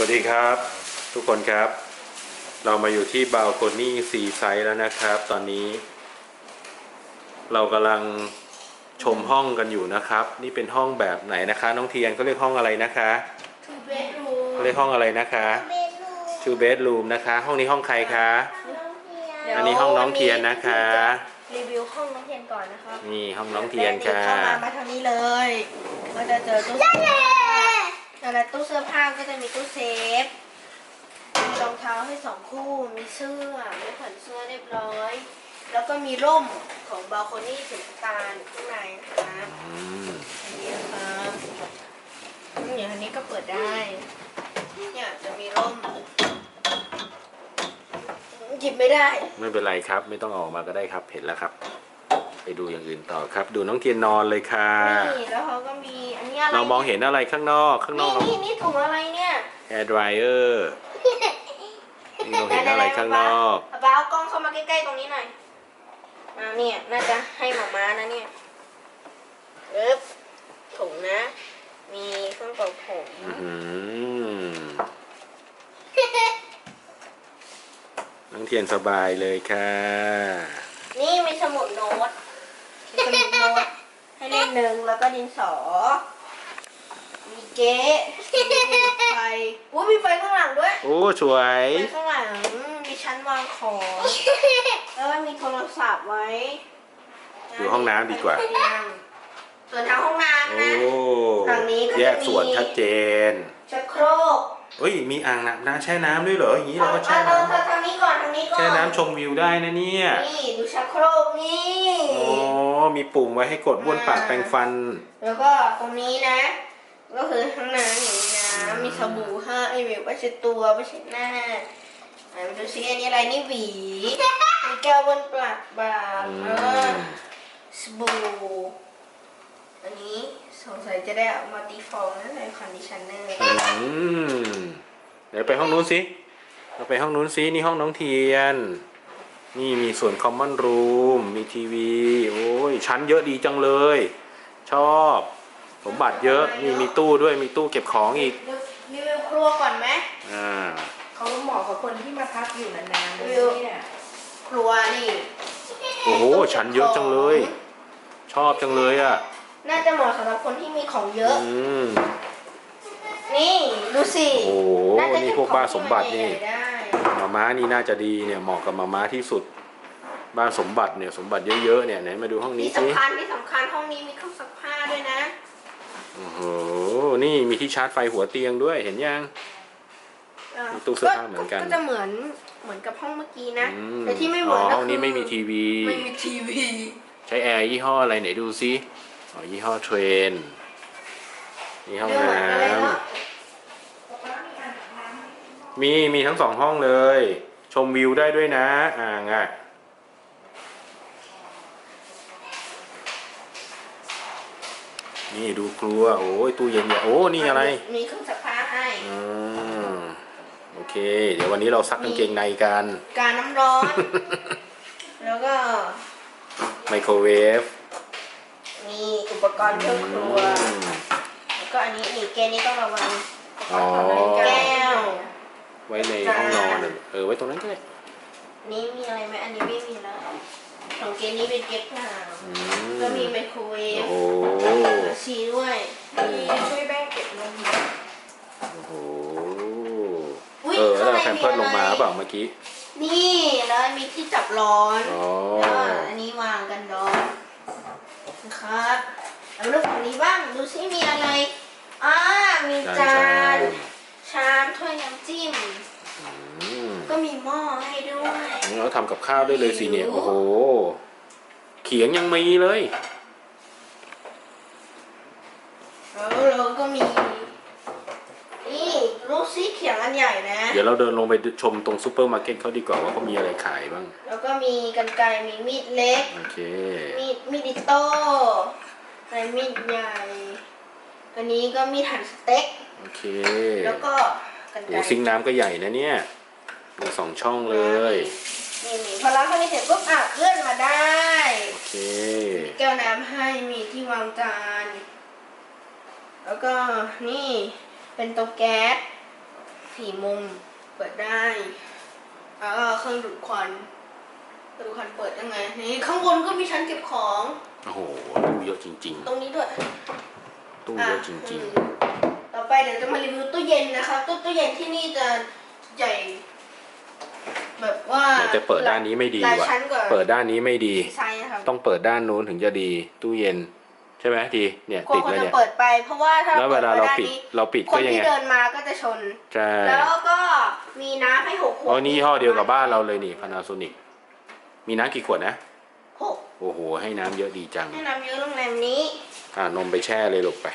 สวัสดีครับ ทุกคนครับ เรามาอยู่ที่บาลโคนี่ซีไซด์แล้วนะครับ ตอนนี้ เรากำลังชมห้องกันอยู่นะครับ นี่เป็นห้องแบบไหนนะคะ น้องเทียนเขาเรียกห้องอะไรนะคะทูเบดรูมเขาเรียกห้องอะไรนะคะเบดรูม two bedroom นะคะ ห้องนี้ห้องใครคะ อันนี้ห้องน้องเทียนนะคะ รีวิวห้องน้องเทียนก่อนนะครับนี่ห้องน้องเทียนค่ะเข้ามามาทางนี้เลย ก็จะเจอตู้ เสื้อผ้าแล้วตู้เสื้อผ้าก็จะมีตู้เซฟ มีรองเท้าให้สองคู่ มีเสื้อ มีแผ่นเสื้อเรียบร้อย แล้วก็มีร่มของบาลโคนี่สีน้ำตาลข้างในนะครับอืมอันนี้นะครับอืมอย่างอันนี้ก็เปิดได้ เนี่ยจะมีร่ม หยิบไม่ได้ ไม่เป็นไรครับ ไม่ต้องเอาออกมาก็ได้ครับ เห็นแล้วครับ ไปดูอย่างอื่นต่อครับ ดูน้องเทียนนอนเลยค่ะ นี่แล้วเขาก็มีอั นนี้อะไรเรามองเห็นอะไรข้างนอกข้างนอกนี่นี่นี่ถุงอะไรเนี่ยแอร์ดรายเออร์นี่เราเห็นอะไรข้างนอกป้าเอากล้องเข้ามาใกล้ๆตรงนี้หน่อยมาเนี่ยน่าจะให้หมาม้านะเนี่ยเอ๊บถุงนะ มีเครื่องเป่าผมอื้อหือน้องเทียนสบายเลยค่ะ นี่มีสมุดโน้ตมีสมุดโน้ตให้เล่มหนึ่งแล้วก็ดินสอมี เก๊ะมีไฟอุ้ยมีไฟข้างหลังด้วย โอ้สวย ไฟข้างหลัง มีชั้นวางของแล้วก็มีโทรศัพท์ไว้ดูห้องน้ำดีกว่า ส่วนทางห้องน้ำโอ้นะทางนี้ก็จะมีแยกส่วนชัดเจนชักโครกเอ้ยมีอ่างน้ำน้ำแช่น้ำด้วยเหรออย่างนี้เราก็แช่อะน้เราทางนี้ก่อนทางนี้ก่อำนแช่น้ำชมวิวได้นะเนี่ย นี่ดูชักโครกนี่ โอ้มีปุ่มไว้ให้กดบ้วนปากแปรงฟัน แล้วก็ตรงนี้นะ ก็คือข้างหน้าอย่างนี้นะมีสบู่ให้ไอวิวไปเช็ดตัวไปเช็ดหน้าไหนมาดูซิอันนี้อะไรนี่หวีมีแก้วบนปากบาอืแล้วก็มสบู่อันนี้สงสัยจะได้เอามาตีฟองนะในเลยคอนดิชเนอร์อืมเดี๋ยวไปห้องนู้นสิเราไปห้องนู้นสินี่ห้องน้องเทียน นี่มีส่วนคอมมอนรูมมีทีวี โอ้ยชั้นเยอะดีจังเลย ชอบ สมบัติเยอะนี่มีตู้ด้วยมีตู้เก็บของอีกรีวิวครัวก่อนไหมอ่าเขาเหมาะกับคนที่มาพักอยู่นานๆเลยเนี่ยครัวนี่โอ้โหชั้นเยอะจังเลย ชอบจังเลยอะน่าจะเหมาะสำหรับคนที่มีของเยอะอืมนี่ดูสิ โอ้โหน่าจะนี่พวกบ้านสมบัตินี่เก็บของที่มันใหญ่ๆได้มาม้านี่น่าจะดีเนี่ยเหมาะกับมาม้าที่สุด บ้านสมบัติเนี่ยสมบัติเยอะๆเนี่ยไหนมาดูห้องมีนี้สิสำคัญที่สำคัญห้องนี้มีเครื่องซักผ้าด้วยนะ โอ้โห นี่มีที่ชาร์จไฟหัวเตียงด้วยเห็นยัง อะมีตู้เสื้อผ้าเหมือนกัน ก็จะเหมือนเหมือนกับห้องเมื่อกี้นะ อืมแต่ที่ไม่เหมือนอ๋อก็ห้องนี้คือไม่มีทีวี ไม่มีทีวี ใช้แอร์ยี่ห้ออะไรไหนดูซิอ๋อยี่ห้อเทรนนี่ห้องไม่เหมือนน้กันเลยเนาะำมีมีทั้งสองห้องเลย ชมวิวได้ด้วยนะ อ่างอะ นี่ดูครัว โอ้ยตู้เย็นเนี่ยโอ้นี่อะไร มีเครื่องซักผ้าให้อืมโอเค เดี๋ยววันนี้เราซักกางเกงในกัน การน้ำร้อน แล้วก็ไมโครเวฟมีอุปกรณ์เครื่องครัว อืม แล้วก็อันนี้นี่แกนี้ต้องระวังอ๋อ แก้ว ไว้ในห้องนอนน่ะเออไว้ตรงนั้นก็ได้ นี่มีอะไรไหมอันนี้ไม่มีแล้ว ของเกนี้เป็นเก็บผ้าอืก็มีไมโครเวฟโอ้โหชีด้วยมีช่วยแม่เก็บนมโอ้โหอุ๊ยเออแล้วเราข้แพงมในเพิร์ดลงมาอะไรเปล่าเมื่อกี้ นี่แล้วมีที่จับร้อนอ๋อ แล้วก็อันนี้วางกันร้อนครับแล้วดูฝั่งนี้บ้างดูซิมีอะไรอ่ามีจาจานนชามชามถ้วยน้ำจิ้ม อืมก็มีหม้อให้ด้วยเราทำกับข้าวได้เลยสิเนี่ย โอ้โห เขียงยังมีเลย แล้วเราก็มี นี่ลูกซีเขียงอันใหญ่นะ เดี๋ยวเราเดินลงไปชมตรงซูเปอร์มาร์เก็ตเขาดีกว่าว่าเขามีอะไรขายบ้าง แล้วก็มีกันไกรมีมีดเล็ก โอเค มีดมีดอิโต้ในมีดใหญ่ อันนี้ก็มีดหั่นสเต็ก โอเคแล้วก็กันไกโอ้รซิงค์น้ำก็ใหญ่นะเนี่ย มีสองช่องเลย นี่นี่พอล้างข้างนี้เสร็จปุ๊บอะเลื่อนมาได้ โอ เค แก้วน้ำให้มีที่วางจาน แล้วก็นี่เป็นเตาแก๊สสี่มุมเปิดได้ แล้วก็เครื่องดูดควันเครื่องดูดควันเปิดยังไง นี่ข้างบนก็มีชั้นเก็บของ โอ้โหตู้เยอะจริง ตรงนี้ด้วยๆ ตู้เยอะจริงอืมต่อไปเดี๋ยวจะมารีวิวตู้เย็นนะคะ ตู้ตู้เย็นที่นี่จะใหญ่ แบบว่าๆแต่เปิดด้านนี้ไม่ดีหลายว่ะชั้นกว่าเปิดด้านนี้ไม่ดีไซส์นะครับต้องเปิดด้านนู้นถึงจะดีตู้เย็น ใช่ไหมทีเนี่ยกลัวติดคนแล้วจะเนี่ยเปิดไปเพราะว่าถ้าแล้วเวลาเราด้านปิดนี้เราปิดคก็นยังที่ไงเดินมาก็จะชนใช่แล้วก็มีน้ำให้หกขวดอ๋อนี่ยี่ห้อเดียวกับบ้านเราเลยนี่ Panasonic มีน้ำกี่ขวดนะหกโอ้โหให้น้ำเยอะดีจังให้น้ำเยอะโรงแรมนี้ อ่านมไปแช่เลยลูกไป